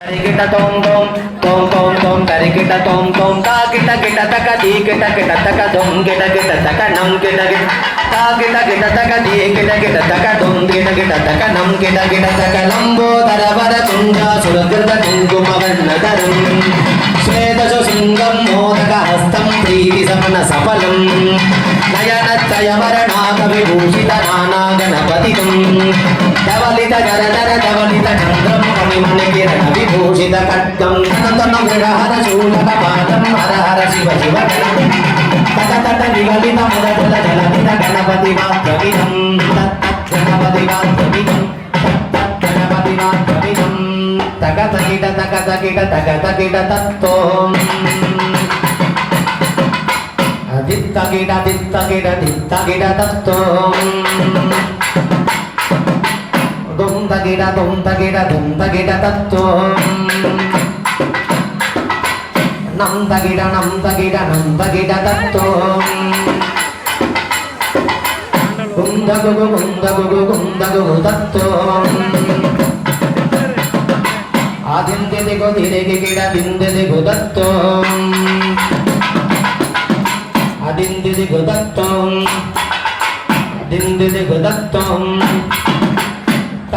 తరిగిట తోం తోం తోం తోం తోం తరిగిట తోం తోం తా గిట గిట తక దీ గిట గిట తక దొం గిట గిట తక నం గిట గిట తా గిట గిట తక దీ గిట గిట తక దొం గిట గిట తక నం గిట గిట తక లంబోదర వర తుండ సురగృత కుంకుమ వర్ణధరం శ్వేతసు సింగం మోదక హస్తం ప్రీతి సమన సఫలం. నయనత్రయ మరణాక విభూషిత నానా గణపతికం ధవలిత గరధర ధవలిత చంద్రం విభూషిత ఖడ్గం తన గృహర శూలక పాదం హర హర శివ శివ తట విగలిత మురధల జలధిత గణపతి మాత్రవిధం గణపతి మాత్రవిధం గణపతి మాత్రవిధం తగ తగిట తగ తగిట తగ తగిట తత్తో దిత్త గిడ దిత్త గిడ దిత్త గిడ తత్తో దుందగిడ దుందగిడ దుందగిడ తత్వం. నందగిడ నందగిడ నందగిడ తత్వం. గుందగుగు గుందగుగు గుందగుగు తత్వం. ఆదిందిదిగు దిరిగిడ దిందిదిగు తత్వం. అదిందిదిగు తత్వం. దిందిదిగు తత్వం.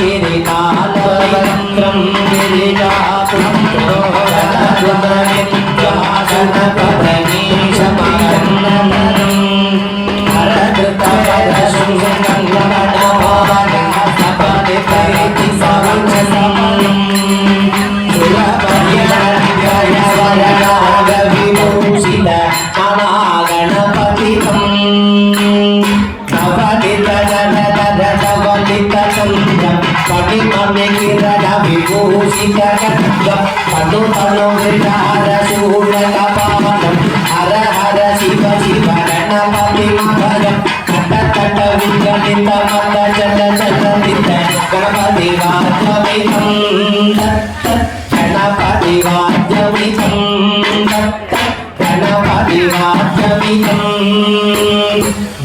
गिरिकालवरन्द्रम् பல்லு பல்லு கிருடார சூழக பாவனம் ஹர ஹர சிவ சிவ கண்ண பப்பி மகரம் கட்ட கட்ட வித்த நித்த மந்த சட்ட சட்ட நித்த கணபதி வாத்தியமிதம் கணபதி வாத்தியமிதம் கணபதி வாத்தியமிதம்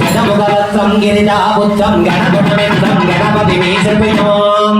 கணமுகவத்வம் கிரிதாபுத்தம் கணபுடமெத்தம் கணபதி மீசபினோம்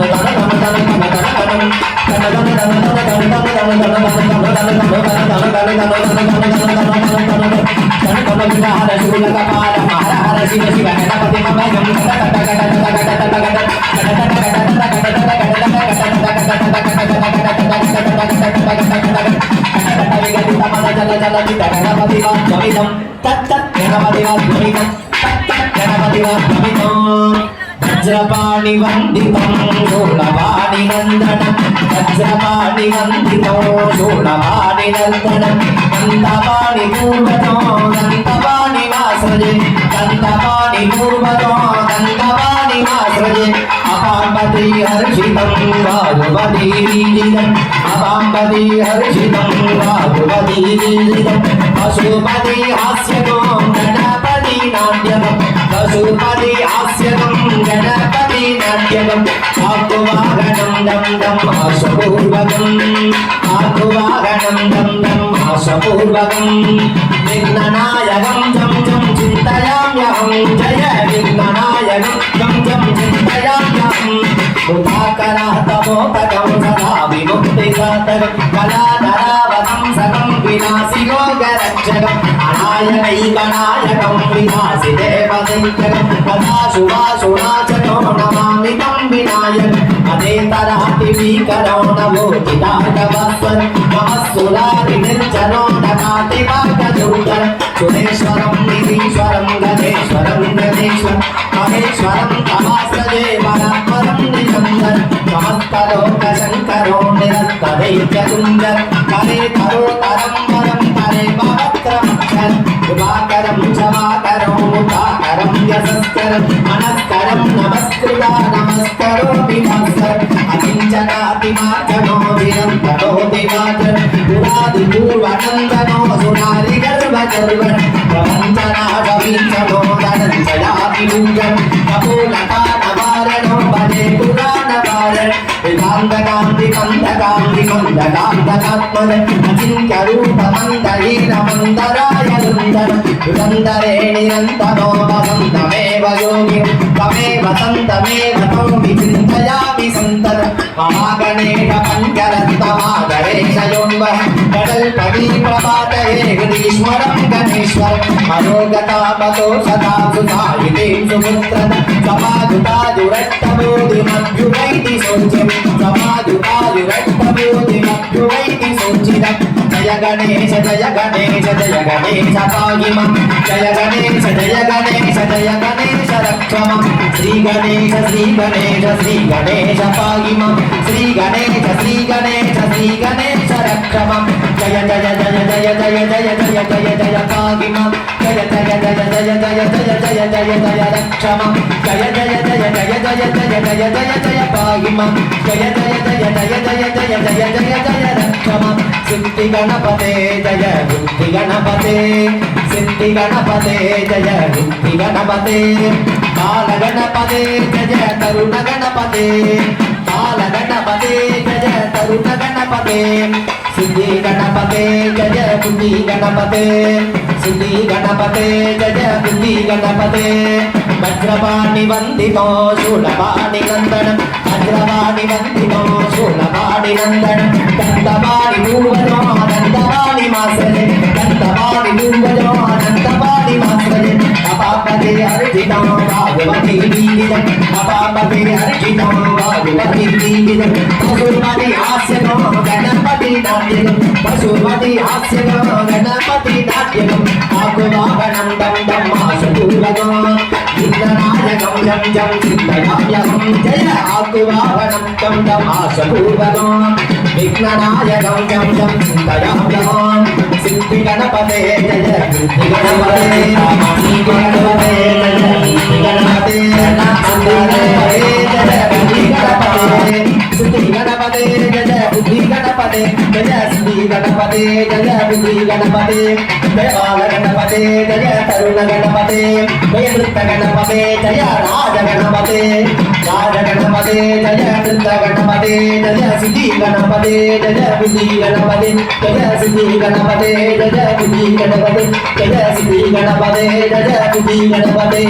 వజ్రపాణి వందితం శూలవాణి నందనం వజ్రపాణి నందితో చూడవాణి నందనం నందపాణి పూర్వతో నందపాణి వాసజే నందపాణి పూర్వతో నందపాణి వాసజే అపాంబతి హర్షితం వాగుపతి వీజితం అపాంబతి హర్షితం వాగుపతి వీజితం పశుపతి హాస్యతో గణపతి నాట్యతం పశుపతి హాస్యతం గణపతి నాట్యగం ఆకువాహనం డం డం ఆసపూర్వకం ఆకువాహనం డం డం ఆసపూర్వకం విఘ్ననాయకం జం జం చింతయామ్యహం జయ విఘ్ననాయకం జం జం చింతయామ్యహం ఉపాకరాతమోకటం సదా విముక్తిఘాతకం కళాధరావతం సకం వినాశిలోకరక్షకం ैकनायकं विनाशि देवदैत्यं कदा सुवासुराचतो नमामि तं विनायक अदेतरातिवीकरो नमोचिताटवस्व नमस्सुरादिनिर्जनो नकातिवाकदूतर सुरेश्वरं निरीश्वरं गणेश्वरं गणेश्वर महेश्वरं तमास्रजे वरात्मरं निजन्दर समस्तलोकशङ्करो निरस्तदैत्यकुन्दर करे करोति అనంతరం నమస్కృత నమస్కరోమి నమస్కర్ అకించనాతి మాచనో వినంతరోతి మాచన పురాది పూర్వనందనో సునారి గర్వ గర్వణ ప్రవంచనా కవించనో ధనంజయాతి పూజం కపూలతానవారణో భజే పురాణవారణ వేదాంతకాంతి కందకాంతి కందకాంతకాత్మన అచింత్య రూపమందరీన మందరాయ సుందర సుందరే నిరంతరో వసంతమే योगिं त्वमेव सन्तमेव तौमि चिन्तयामि सन्ततं महागणेश पञ्चरत्तमागणेशयोन्वः कटल्पदीप्रपातये हृदीश्वरं गणेश्वरं मनोगतापतो सदा सुधायिते सुपुत्रः సుధాయితే మధ్యువైతి సోచ్యం సమాధుతాదురట్టబోధి మధ్యువైతి సోచితం జయ గణేశ జయ గణేశ జయ గణేశ పాగిమ జయ గణేశ జయ గణేశ జయ గణేశ రక్షమ శ్రీ గణేశ శ్రీ గణేశ శ్రీ గణేశ పాగిమ శ్రీ గణేశ శ్రీ గణేశ శ్రీ గణేశ రక్షమ జయ జయ జయ జయ జయ జయ జయ జయ జయ పాగిమ జయ జయ జయ జయ జయ జయ జయ జయ జయ రక్షమ జయ జయ జయ జయ జయ జయ జయ జయ జయ పాగిమ జయ జయ జయ జయ జయ జయ జయ జయ జయ రక్షమ సిద్ధి గణపతే జయ బుద్ధి గణపతే సిద్ధి గణపతే జయ బుద్ధి గణపతే బాల గణపతే జయ తరుణ గణపతే బాల గణపతే జయ తరుణ గణపతే సిద్ధి గణపతే జయ బుద్ధి గణపతే సిద్ధి గణపతే జయ బుద్ధి గణపతే వజ్రపాణి వందితో శూలపాణి నందనం వజ్రపాణి వందితో శూలపాణి నందనం దంతపాణి పూర్వజో దంతపాణి మాసలే దంతపాణి పూర్వజో దంతపాణి మాసలే అపాపతే అర్జితం భాగవతి దీవితం అపాపతే అర్జితం భాగవతి దీవితం పశుపతి హాస్యకో గణపతి నాట్యం పశుపతి హాస్యకో గణపతి నాట్యం నాకు వాహనం దండం మాసుకూలగా ఇంద్రనాయకం రంజం సిద్ధనాయకం జయ ఆకు వాహనం దండం మాసుకూలగా విఘ్ననాయకం రంజం సిద్ధనాయకం సిద్ధి గణపతే జయ గణపతే గణపతే జయ గణపతే జయ తరుణ గణపతే జయ నృత్య గణపతే జయ రాజ గణపతే రాజ గణపతే జయ నృత్య గణపతే జయ సిద్ధి గణపతే జయ బుద్ధి గణపతే జయ సిద్ధి గణపతే జయ బుద్ధి గణపతే జయ సిద్ధి గణపతే జయ బుద్ధి గణపతే